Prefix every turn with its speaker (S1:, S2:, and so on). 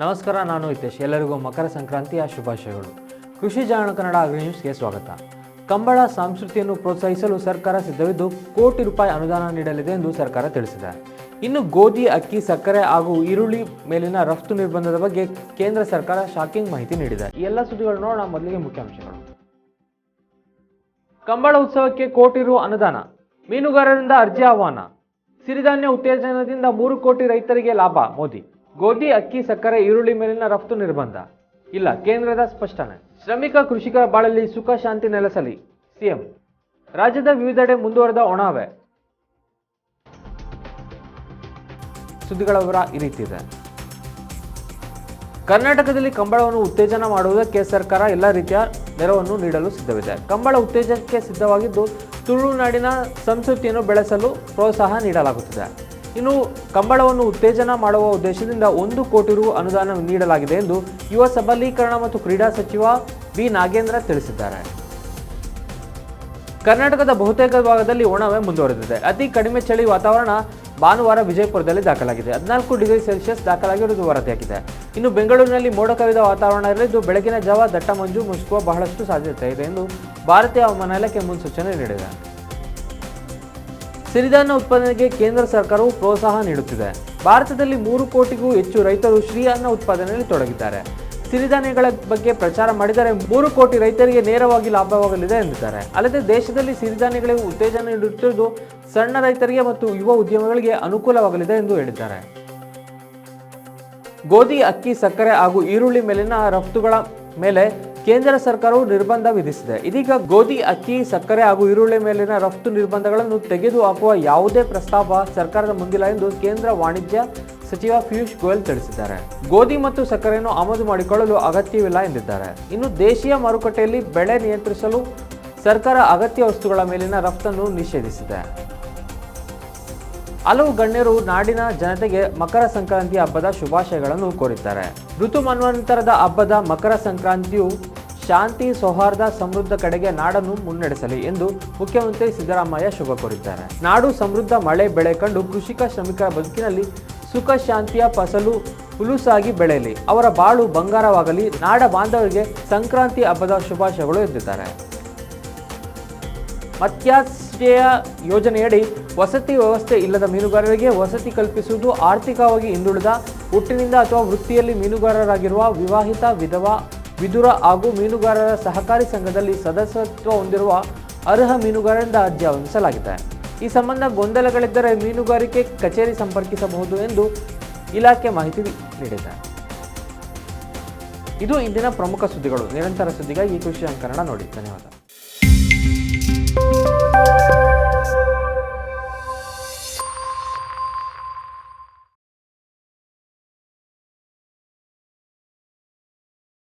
S1: ನಮಸ್ಕಾರ, ನಾನು ಹಿತೇಶ್. ಎಲ್ಲರಿಗೂ ಮಕರ ಸಂಕ್ರಾಂತಿಯ ಶುಭಾಶಯಗಳು. ಕೃಷಿ ಜಾಣ ಕನ್ನಡ ಅಗ್ರಿ ನ್ಯೂಸ್ಗೆ ಸ್ವಾಗತ. ಕಂಬಳ ಸಂಸ್ಕೃತಿಯನ್ನು ಪ್ರೋತ್ಸಾಹಿಸಲು ಸರ್ಕಾರ ಸಿದ್ಧವಿದ್ದು ಕೋಟಿ ರೂಪಾಯಿ ಅನುದಾನ ನೀಡಲಿದೆ ಎಂದು ಸರ್ಕಾರ ತಿಳಿಸಿದೆ. ಇನ್ನು ಗೋಧಿ, ಅಕ್ಕಿ, ಸಕ್ಕರೆ ಹಾಗೂ ಈರುಳ್ಳಿ ಮೇಲಿನ ರಫ್ತು ನಿರ್ಬಂಧದ ಬಗ್ಗೆ ಕೇಂದ್ರ ಸರ್ಕಾರ ಶಾಕಿಂಗ್ ಮಾಹಿತಿ ನೀಡಿದೆ. ಈ ಎಲ್ಲ ಸುದ್ದಿಗಳನ್ನು ನೋಡೋಣ ಮೊದಲಿಗೆ ಮುಖ್ಯಾಂಶಗಳು. ಕಂಬಳ ಉತ್ಸವಕ್ಕೆ ಕೋಟಿ ರು ಅನುದಾನ. ಮೀನುಗಾರರಿಂದ ಅರ್ಜಿ ಆಹ್ವಾನ. ಸಿರಿಧಾನ್ಯ ಉತ್ತೇಜನದಿಂದ ಮೂರು ಕೋಟಿ ರೈತರಿಗೆ ಲಾಭ, ಮೋದಿ. ಗೋಧಿ, ಅಕ್ಕಿ, ಸಕ್ಕರೆ, ಈರುಳ್ಳಿ ಮೇಲಿನ ರಫ್ತು ನಿರ್ಬಂಧ. ಇಲ್ಲ, ಕೇಂದ್ರದ ಸ್ಪಷ್ಟನೆ. ಶ್ರಮಿಕ ಕೃಷಿಕರ ಬಾಳಲ್ಲಿ ಸುಖ, ಶಾಂತಿ ನೆಲೆಸಲಿ. ಸಿಎಂ. ರಾಜ್ಯದ ವಿವಿಧೆಡೆ ಮುಂದುವರೆದ ಒಣಾವೆ ಸುದ್ದಿಗಳ ವಿವರ ಈ ರೀತಿ ಇದೆ. ಕರ್ನಾಟಕದಲ್ಲಿ ಕಂಬಳವನ್ನು ಉತ್ತೇಜನ ಮಾಡುವುದಕ್ಕೆ ಸರ್ಕಾರ ಎಲ್ಲ ರೀತಿಯ ನೆರವನ್ನು ನೀಡಲು ಸಿದ್ಧವಿದೆ. ಕಂಬಳ ಉತ್ತೇಜನಕ್ಕೆ ಸಿದ್ಧವಾಗಿದ್ದು, ತುಳುನಾಡಿನ ಸಂಸ್ಕೃತಿಯನ್ನು ಬೆಳೆಸಲು ಪ್ರೋತ್ಸಾಹ ನೀಡಲಾಗುತ್ತದೆ. ಇನ್ನು ಕಂಬಳವನ್ನು ಉತ್ತೇಜನ ಮಾಡುವ ಉದ್ದೇಶದಿಂದ ಒಂದು ಕೋಟಿ ರು ಅನುದಾನ ನೀಡಲಾಗಿದೆ ಎಂದು ಯುವ ಸಬಲೀಕರಣ ಮತ್ತು ಕ್ರೀಡಾ ಸಚಿವ ವಿ ನಾಗೇಂದ್ರ ತಿಳಿಸಿದ್ದಾರೆ. ಕರ್ನಾಟಕದ ಬಹುತೇಕ ಭಾಗದಲ್ಲಿ ಒಣವೆ ಮುಂದುವರೆದಿದೆ. ಅತಿ ಕಡಿಮೆ ಚಳಿ ವಾತಾವರಣ ಭಾನುವಾರ ವಿಜಯಪುರದಲ್ಲಿ ದಾಖಲಾಗಿದೆ. ಹದಿನಾಲ್ಕು ಡಿಗ್ರಿ ಸೆಲ್ಸಿಯಸ್ ದಾಖಲಾಗಿರುವುದು ವರದಿಯಾಗಿದೆ. ಇನ್ನು ಬೆಂಗಳೂರಿನಲ್ಲಿ ಮೋಡ ಕವಿದ ವಾತಾವರಣ ಇರಲಿದ್ದು ಬೆಳಗಿನ ಜಾವ ದಟ್ಟ ಮಂಜು ಮುಸುಕುವ ಬಹಳಷ್ಟು ಸಾಧ್ಯತೆ ಇದೆ ಎಂದು ಭಾರತೀಯ ಹವಾಮಾನ ಇಲಾಖೆ ಮುನ್ಸೂಚನೆ ನೀಡಿದೆ. ಸಿರಿಧಾನ್ಯ ಉತ್ಪಾದನೆಗೆ ಕೇಂದ್ರ ಸರ್ಕಾರವು ಪ್ರೋತ್ಸಾಹ ನೀಡುತ್ತಿದೆ. ಭಾರತದಲ್ಲಿ ಮೂರು ಕೋಟಿಗೂ ಹೆಚ್ಚು ರೈತರು ಶ್ರೀ ಅನ್ನ ಉತ್ಪಾದನೆಯಲ್ಲಿ ತೊಡಗಿದ್ದಾರೆ. ಸಿರಿಧಾನ್ಯಗಳ ಬಗ್ಗೆ ಪ್ರಚಾರ ಮಾಡಿದರೆ ಮೂರು ಕೋಟಿ ರೈತರಿಗೆ ನೇರವಾಗಿ ಲಾಭವಾಗಲಿದೆ ಎಂದಿದ್ದಾರೆ. ಅಲ್ಲದೆ ದೇಶದಲ್ಲಿ ಸಿರಿಧಾನ್ಯಗಳಿಗೆ ಉತ್ತೇಜನ ನೀಡುತ್ತಿರುವುದು ಸಣ್ಣ ರೈತರಿಗೆ ಮತ್ತು ಯುವ ಉದ್ಯಮಗಳಿಗೆ ಅನುಕೂಲವಾಗಲಿದೆ ಎಂದು ಹೇಳಿದ್ದಾರೆ. ಗೋಧಿ, ಅಕ್ಕಿ, ಸಕ್ಕರೆ ಹಾಗೂ ಈರುಳ್ಳಿ ಮೇಲಿನ ರಫ್ತುಗಳ ಮೇಲೆ ಕೇಂದ್ರ ಸರ್ಕಾರವು ನಿರ್ಬಂಧ ವಿಧಿಸಿದೆ. ಇದೀಗ ಗೋಧಿ, ಅಕ್ಕಿ, ಸಕ್ಕರೆ ಹಾಗೂ ಈರುಳ್ಳಿ ಮೇಲಿನ ರಫ್ತು ನಿರ್ಬಂಧಗಳನ್ನು ತೆಗೆದುಹಾಕುವ ಯಾವುದೇ ಪ್ರಸ್ತಾಪ ಸರ್ಕಾರದ ಮುಂದಿಲ್ಲ ಎಂದು ಕೇಂದ್ರ ವಾಣಿಜ್ಯ ಸಚಿವ ಪಿಯೂಷ್ ಗೋಯಲ್ ತಿಳಿಸಿದ್ದಾರೆ. ಗೋಧಿ ಮತ್ತು ಸಕ್ಕರೆಯನ್ನು ಆಮದು ಮಾಡಿಕೊಳ್ಳಲು ಅಗತ್ಯವಿಲ್ಲ ಎಂದಿದ್ದಾರೆ. ಇನ್ನು ದೇಶೀಯ ಮಾರುಕಟ್ಟೆಯಲ್ಲಿ ಬೆಳೆ ನಿಯಂತ್ರಿಸಲು ಸರ್ಕಾರ ಅಗತ್ಯ ವಸ್ತುಗಳ ಮೇಲಿನ ರಫ್ತನ್ನು ನಿಷೇಧಿಸಿದೆ. ಹಲವು ಗಣ್ಯರು ನಾಡಿನ ಜನತೆಗೆ ಮಕರ ಸಂಕ್ರಾಂತಿ ಹಬ್ಬದ ಶುಭಾಶಯಗಳನ್ನು ಕೋರಿದ್ದಾರೆ. ಋತುಮನ್ವಂತರದ ಹಬ್ಬದ ಮಕರ ಸಂಕ್ರಾಂತಿಯು ಶಾಂತಿ, ಸೌಹಾರ್ದ, ಸಮೃದ್ಧ ಕಡೆಗೆ ನಾಡನ್ನು ಮುನ್ನಡೆಸಲಿ ಎಂದು ಮುಖ್ಯಮಂತ್ರಿ ಸಿದ್ದರಾಮಯ್ಯ ಶುಭ ಕೋರಿದ್ದಾರೆ. ನಾಡು ಸಮೃದ್ಧ ಮಳೆ ಬೆಳೆ ಕಂಡು ಕೃಷಿಕ ಶ್ರಮಿಕರ ಬದುಕಿನಲ್ಲಿ ಸುಖ, ಶಾಂತಿಯ ಫಸಲು ಹುಲುಸಾಗಿ ಬೆಳೆಯಲಿ. ಅವರ ಬಾಳು ಬಂಗಾರವಾಗಲಿ. ನಾಡ ಬಾಂಧವರಿಗೆ ಸಂಕ್ರಾಂತಿ ಹಬ್ಬದ ಶುಭಾಶಯಗಳು ಎಂದಿದ್ದಾರೆ. ಮತ್ಯಾಶ್ರಯ ಯೋಜನೆಯಡಿ ವಸತಿ ವ್ಯವಸ್ಥೆ ಇಲ್ಲದ ಮೀನುಗಾರರಿಗೆ ವಸತಿ ಕಲ್ಪಿಸುವುದು ಆರ್ಥಿಕವಾಗಿ ಹಿಂದುಳಿದ ಹುಟ್ಟಿನಿಂದ ಅಥವಾ ವೃತ್ತಿಯಲ್ಲಿ ಮೀನುಗಾರರಾಗಿರುವ ವಿವಾಹಿತ, ವಿಧವಾ ವಿದುರ ಹಾಗೂ ಮೀನುಗಾರರ ಸಹಕಾರಿ ಸಂಘದಲ್ಲಿ ಸದಸ್ಯತ್ವ ಹೊಂದಿರುವ ಅರ್ಹ ಮೀನುಗಾರರಿಂದ ಅರ್ಜಿ ಆಹ್ವಾನಿಸಲಾಗಿದೆ. ಈ ಸಂಬಂಧ ಗೊಂದಲಗಳಿದ್ದರೆ ಮೀನುಗಾರಿಕೆ ಕಚೇರಿ ಸಂಪರ್ಕಿಸಬಹುದು ಎಂದು ಇಲಾಖೆ ಮಾಹಿತಿ ನೀಡಿದೆ. ಇದು ಇಂದಿನ ಪ್ರಮುಖ ಸುದ್ದಿಗಳು. ನಿರಂತರ ಸುದ್ದಿಗಾಗಿ ಕೃಷಿ ಅಂಕರಣ ನೋಡಿ. ಧನ್ಯವಾದ.